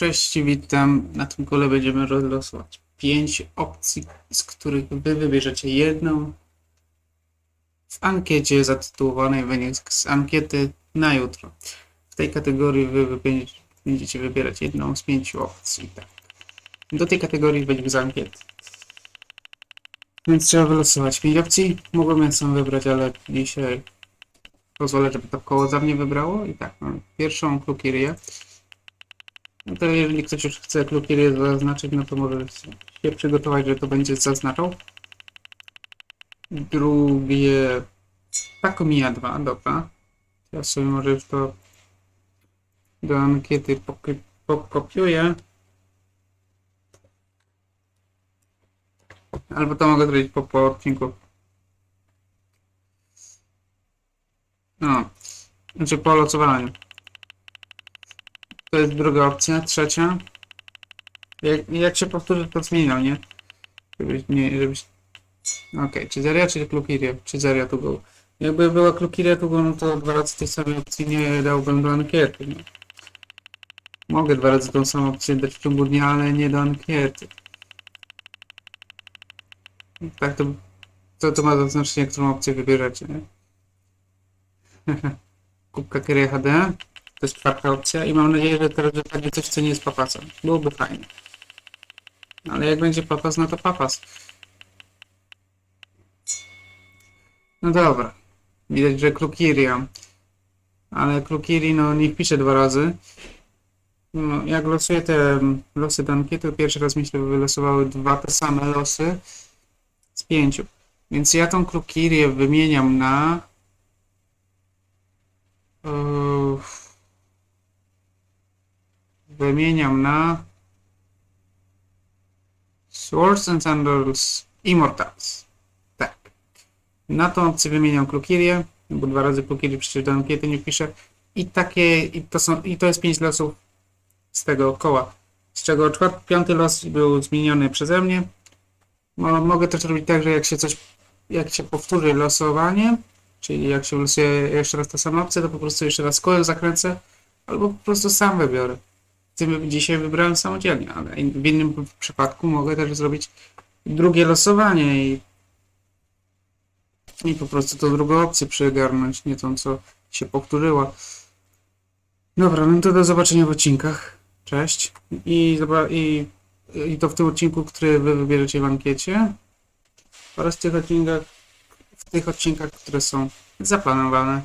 Cześć, witam. Na tym kole będziemy rozlosować pięć opcji, z których wy wybierzecie jedną. W ankiecie zatytułowanej wynik z ankiety na jutro. W tej kategorii wy będziecie wybierać jedną z pięciu opcji. Tak. Do tej kategorii wynik z ankiety. Więc trzeba wylosować pięć opcji. Mogłem ja sam wybrać, ale dzisiaj pozwolę, żeby to koło za mnie wybrało. I tak, mam pierwszą klukirię. No to jeżeli ktoś już chce klukirię zaznaczyć, no to może się przygotować, że to będzie zaznaczał. Drugie Takomija 2, dobra. Ja sobie może już to do ankiety pok- pokopiuję. Albo to mogę zrobić po, po odcinku. No, znaczy po losowaniu. To jest druga opcja. Trzecia. Jak, jak się powtórzy, to zmieniam, nie? Żebyś nie, żebyś... Okej, czy Zeria, czy Klukiria? Czy Zeria to go? Jakby była Klukiria to go, no to dwa razy tej samej opcji nie dałbym do ankiety, no. Mogę dwa razy tą samą opcję dać w ciągu dnia, ale nie do ankiety. Tak to... To, to ma znaczenie, którą opcję wybierzecie, nie? Kubka Kyrie HD. To jest czwarta opcja i mam nadzieję, że teraz wypadnie coś, co nie jest papasem. Byłoby fajnie. Ale jak będzie papas, no to papas. No dobra. Widać, że Klukiria. Ale Klukiri, no niech pisze dwa razy. No, jak losuję te mm, losy do ankiety, to pierwszy raz mi się wylosowały dwa te same losy z pięciu. Więc ja tą Klukirię wymieniam na... wymieniam na Swords and Sandals Immortals. Tak. Na tą opcję wymieniam Klukirię, bo dwa razy Klukirię przecież do ankiety nie piszę. I takie, i to są, i to jest pięć losów z tego koła. Z czego czwarty, piąty los był zmieniony przeze mnie. Mo- Mogę też robić tak, że jak się coś, jak się powtórzy losowanie, czyli jak się losuje jeszcze raz ta sama opcja, to po prostu jeszcze raz kołem zakręcę, albo po prostu sam wybiorę. Dzisiaj wybrałem samodzielnie, ale w innym przypadku mogę też zrobić drugie losowanie i, i po prostu tą drugą opcję przygarnąć, nie tą, co się powtórzyła. Dobra, no to do zobaczenia w odcinkach. Cześć. I, i, i to w tym odcinku, który wy wybierzecie w ankiecie oraz w tych odcinkach, w tych odcinkach, które są zaplanowane.